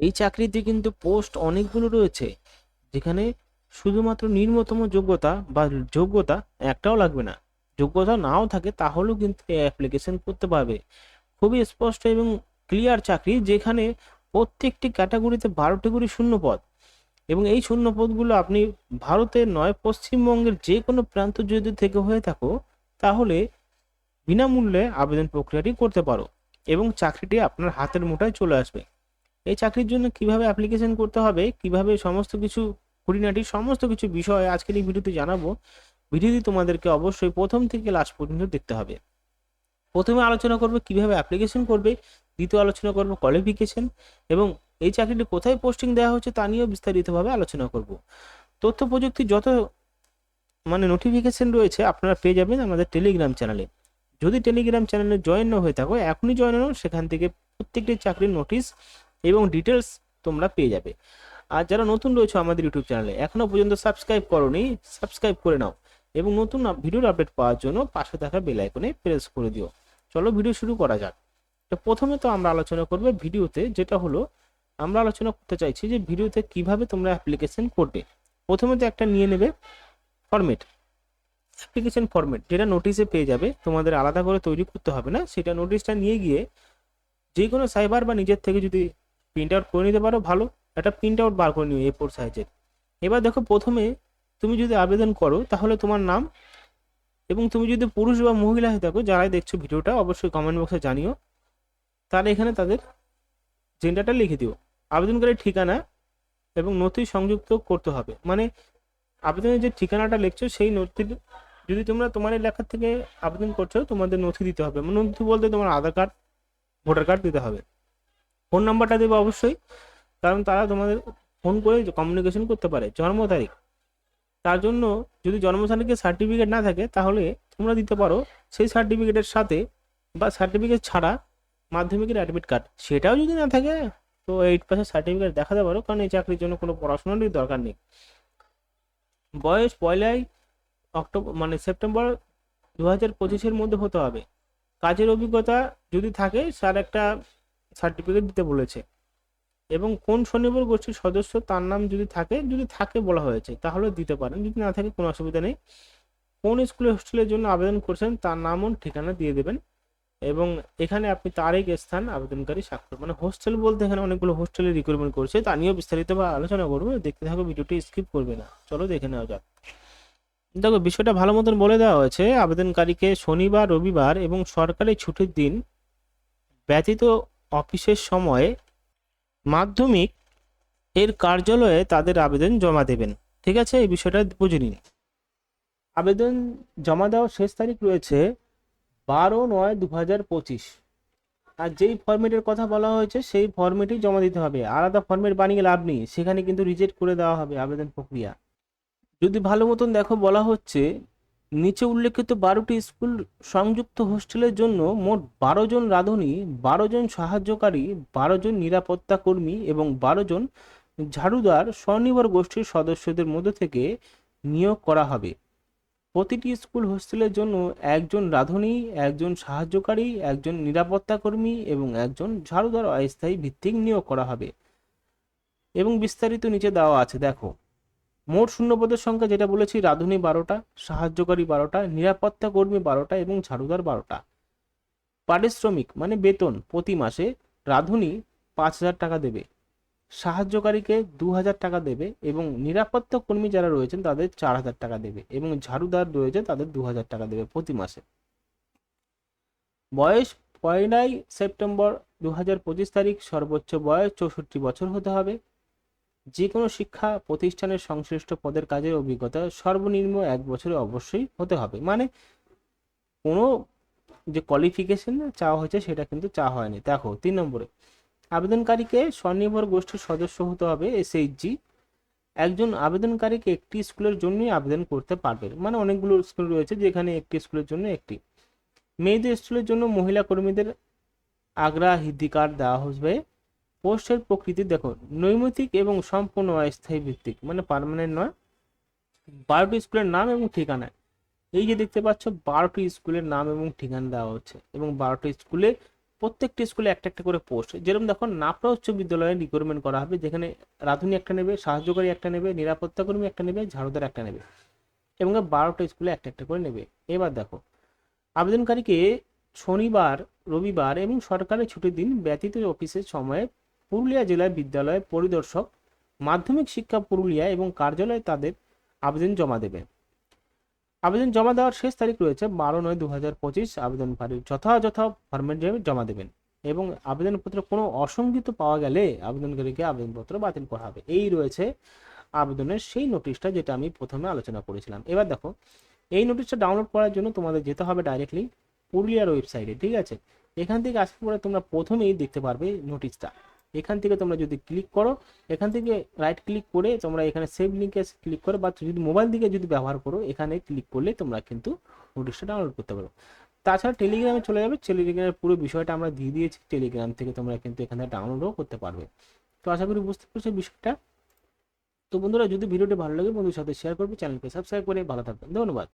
এই চাকরিতে কিন্তু পোস্ট অনেকগুলো রয়েছে, যেখানে শুধুমাত্র নিম্নতম যোগ্যতা বা যোগ্যতা একটাও লাগবে না। যোগ্যতা নাও থাকে তাহলেও কিন্তু অ্যাপ্লিকেশন করতে পারবে। খুবই স্পষ্ট এবং ক্লিয়ার চাকরি, যেখানে প্রত্যেকটি ক্যাটাগরিতে বারোটি করে শূন্য পদ এবং এই শূন্য পদগুলো আপনি ভারতের নয়, পশ্চিমবঙ্গের যে কোনো প্রান্ত যদি থেকে হয়ে থাকো, তাহলে বিনামূল্যে আবেদন প্রক্রিয়াটি করতে পারো এবং চাকরিটি আপনার হাতের মুঠায় চলে আসবে। এই চাকরির জন্য কীভাবে অ্যাপ্লিকেশন করতে হবে, কীভাবে সমস্ত কিছু খুঁটিনাটি, সমস্ত কিছু বিষয় আজকের এই ভিডিওতে জানাব। ভিডিওটি তোমাদেরকে অবশ্যই প্রথম থেকে লাস্ট পর্যন্ত দেখতে হবে। প্রথমে আলোচনা করবে কীভাবে অ্যাপ্লিকেশন করবে, দ্বিতীয় আলোচনা করব কোয়ালিফিকেশন এবং এই চাকরিটি কোথায় পোস্টিং দেওয়া হচ্ছে তা নিয়েও বিস্তারিতভাবে আলোচনা করব। তথ্য প্রযুক্তি যত মানে নোটিফিকেশন রয়েছে, আপনারা পেয়ে যাবেন আমাদের টেলিগ্রাম চ্যানেলে যদি টেলিগ্রাম চ্যানেলে জয়েন না হয়ে থাকো, এখনই জয়েন হও, সেখান থেকে প্রত্যেকটি চাকরির নোটিশ এবং ডিটেলস তোমরা পেয়ে যাবে। আর যারা নতুন রয়েছে আমাদের ইউটিউব চ্যানেলে এখনও পর্যন্ত সাবস্ক্রাইব করোনি সাবস্ক্রাইব করে নাও এবং নতুন ভিডিওর আপডেট পাওয়ার জন্য পাশে থাকা বেল আইকনে প্রেস করে দিও। চলো ভিডিও শুরু করা যাক। তো প্রথমে তো আমরা আলোচনা করব ভিডিওতে যেটা হলো, আমরা আলোচনা করতে চাইছি যে ভিডিওতে কীভাবে তোমরা অ্যাপ্লিকেশন করবে। প্রথমে তো একটা নিয়ে নেবে ফরম্যাট অ্যাপ্লিকেশন ফরম্যাট যেটা নোটিশে পেয়ে যাবে, তোমাদের আলাদা করে তৈরি করতে হবে না। সেটা নোটিশটা নিয়ে গিয়ে যে কোনো সাইবার বা নিজের থেকে যদি প্রিন্ট আউট করে নিতে পারো, ভালো। একটা প্রিন্ট আউট বার করে নিও এ ফোর সাইজের এবার দেখো প্রথমে তুমি যদি আবেদন করো, তাহলে তোমার নাম এবং তুমি যদি পুরুষ বা মহিলা হয়ে থাকো, যারাই দেখছ ভিডিওটা, অবশ্যই কমেন্ট বক্সে জানিও। তাহলে এখানে তাদের জেন্ডারটা লিখে দিও। আবেদনকারীর ঠিকানা এবং নথি সংযুক্ত করতে হবে। মানে আবেদনের যে ঠিকানাটা লিখছো, সেই নথির যদি তোমরা তোমার এলাকা থেকে আবেদন করছ, তোমাদের নথি দিতে হবে। মানে নথি বলতে তোমার আধার কার্ড ভোটার কার্ড দিতে হবে। ফোন নাম্বারটা দেবে অবশ্যই। কারণ তারা তোমাদের ফোন করে কমিউনিকেশন করতে পারে, জন্ম তারিখ। তার জন্য যদি জন্ম তারিখের সার্টিফিকেট না থাকে, তাহলে তোমরা দিতে পারো সেই সার্টিফিকেটের সাথে বা সার্টিফিকেট ছাড়া মাধ্যমিকের অ্যাডমিট কার্ড সেটাও যদি না থাকে, তো এইট পাসের সার্টিফিকেট দেখাতে পারো, কারণ এই চাকরির জন্য কোনো পড়াশোনারই দরকার নেই। বয়স পয়লাই অক্টোবর মানে সেপ্টেম্বর দু হাজার পঁচিশের মধ্যে হতে হবে। কাজের অভিজ্ঞতা যদি থাকে, স্যার একটা সার্টিফিকেট দিতে বলেছে। এবং কোন স্বনির্ভর গোষ্ঠীর সদস্য তার নাম যদি থাকে যদি থাকে বলা হয়েছে, তাহলে দিতে পারেন। যদি না থাকে, কোনো অসুবিধা নেই। কোন স্কুলে, হোস্টেলের জন্য আবেদন করছেন, তার নাম ও ঠিকানা দিয়ে দেবেন। এবং এখানে আপনি তারিখ, স্থান, আবেদনকারী স্বাক্ষর। মানে হোস্টেল বলতে এখানে অনেকগুলো হোস্টেলে রিক্রুটমেন্ট করছে। তা নিয়েও বিস্তারিতভাবে আলোচনা করব। দেখতে থাকো, ভিডিওটি স্কিপ করবে না। চলো দেখে নেওয়া যাক। দেখো, বিষয়টা ভালো মতন বলে দেওয়া হয়েছে। আবেদনকারীকে শনিবার, রবিবার এবং সরকারি ছুটির দিন ব্যতীত অফিসের সময়ে মাধ্যমিক এর কার্যালয়ে তাদের আবেদন জমা দেবেন। ঠিক আছে? এই বিষয়টা বুঝে নিন। আবেদন জমা দেওয়ার শেষ তারিখ রয়েছে বারো নয় দু হাজার পঁচিশ। আর যেই ফর্মেটের কথা বলা হয়েছে, সেই ফর্মেটেই জমা দিতে হবে। আলাদা ফর্মেট বানিয়ে লাভ নেই। সেখানে কিন্তু রিজেক্ট করে দেওয়া হবে আবেদন প্রক্রিয়া। যদি ভালো মতন দেখো বলা হচ্ছে নিচে উল্লেখিত বারোটি স্কুল সংযুক্ত হোস্টেলের জন্য মোট বারো জন রাঁধুনি, বারো জন সাহায্যকারী, বারো জন নিরাপত্তা কর্মী এবং বারো জন ঝাড়ুদার স্বনির্ভর গোষ্ঠীর সদস্যদের মধ্যে থেকে নিয়োগ করা হবে। প্রতিটি স্কুল হোস্টেলের জন্য একজন রাঁধুনি, একজন সাহায্যকারী, একজন নিরাপত্তা কর্মী এবং একজন ঝাড়ুদার অস্থায়ী ভিত্তিক নিয়োগ করা হবে। এবং বিস্তারিত নিচে দেওয়া আছে, দেখো। মোট শূন্যপদের সংখ্যা যেটা বলেছি, রাঁধুনি বারোটা, সাহায্যকারী বারোটা, নিরাপত্তা কর্মী বারোটা এবং ঝাড়ুদার বারোটা। পারিশ্রমিক মানে বেতন প্রতি মাসে রাঁধুনি পাঁচ হাজার টাকা দেবে। সাহায্যকারীকে দু হাজার টাকা দেবে এবং নিরাপত্তা কর্মী যারা রয়েছেন তাদের চার হাজার টাকা দেবে এবং ঝাড়ুদার রয়েছে তাদের দু হাজার টাকা দেবে প্রতি মাসে। বয়স পয়লাই সেপ্টেম্বর দু হাজার পঁচিশ তারিখ সর্বোচ্চ বয়স চৌষট্টি বছর হতে হবে। যে কোনো শিক্ষা প্রতিষ্ঠানের সংশ্লিষ্ট পদের কাজের অভিজ্ঞতা সর্বনিম্ন এক বছরে অবশ্যই হতে হবে। মানে কোনো যে কোয়ালিফিকেশন চাওয়া হয়েছে সেটা কিন্তু চাওয়া হয়নি। দেখো, তিন নম্বরে, আবেদনকারীকে স্বনির্ভর গোষ্ঠীর সদস্য হতে হবে এসএইচজি একজন আবেদনকারীকে একটি স্কুলের জন্যই আবেদন করতে পারবে মানে অনেকগুলো স্কুল রয়েছে যেখানে একটি স্কুলের জন্য একটি। মেয়েদের স্কুলের জন্য মহিলা কর্মীদের আগ্রাধিকার দেওয়া হবে। পোস্টের প্রকৃতি দেখো, নৈমিত্তিক এবং সম্পূর্ণ অস্থায়ী ভিত্তিক মানে পার্মানেন্ট নয়। বারোটি স্কুলের নাম এবং ঠিকানা। এই যে দেখতে পাচ্ছ বারোটি স্কুলের নাম এবং ঠিকানা দেওয়া হচ্ছে এবং বারোটি স্কুলে প্রত্যেকটি স্কুলে একটা একটা করে পোস্ট যেরকম দেখো, নাপড়া উচ্চ বিদ্যালয়ে রিক্রুটমেন্ট করা হবে, যেখানে রাঁধুনি একটা নেবে, সাহায্যকারী একটা নেবে, নিরাপত্তা কর্মী একটা নেবে, ঝাড়ুদার একটা নেবে এবং বারোটা স্কুলে একটা একটা করে নেবে। এবার দেখো, আবেদনকারীকে শনিবার, রবিবার এবং সরকারি ছুটির দিন ব্যতীত অফিসের সময়ে পুরুলিয়া জেলার বিদ্যালয় পরিদর্শক, মাধ্যমিক শিক্ষা পুরুলিয়া এবং কার্যালয়ে তাদের আবেদন জমা দেবে। আবেদন জমা দেওয়ার শেষ তারিখ রয়েছে বারো নয় দু হাজার পঁচিশ আবেদনকারী যথাযথ ফরম্যাট জমা দেবেন এবং আবেদনপত্র কোনো অসঙ্গিত পাওয়া গেলে আবেদনকারীকে আবেদনপত্র বাতিল করা হবে। এই রয়েছে আবেদনের সেই নোটিশটা যেটা আমি প্রথমে আলোচনা করেছিলাম। এবার দেখো, এই নোটিশটা ডাউনলোড করার জন্য তোমাদের যেতে হবে ডাইরেক্টলি পুরুলিয়ার ওয়েবসাইটে, ঠিক আছে? এখান থেকে আসার পরে তোমরা প্রথমেই দেখতে পারবে নোটিশটা। এখান থেকে তোমরা যদি ক্লিক করো, এখান থেকে রাইট ক্লিক করে তোমরা এখানে সেভ লিঙ্কে ক্লিক করো বা যদি মোবাইল দিকে যদি ব্যবহার করো, এখানে ক্লিক করলে তোমরা কিন্তু নোটিশটা ডাউনলোড করতে পারো। তাছাড়া টেলিগ্রামে চলে যাবে টেলিগ্রামের পুরো বিষয়টা আমরা দিয়ে দিয়েছি টেলিগ্রাম থেকে তোমরা কিন্তু এখানে ডাউনলোডও করতে পারবে। তো আশা করি বুঝতে পারছ বিষয়টা। তো বন্ধুরা, যদি ভিডিওটি ভালো লাগে বন্ধুর সাথে শেয়ার করবে চ্যানেলকে সাবস্ক্রাইব করে, ভালো থাকবেন। ধন্যবাদ।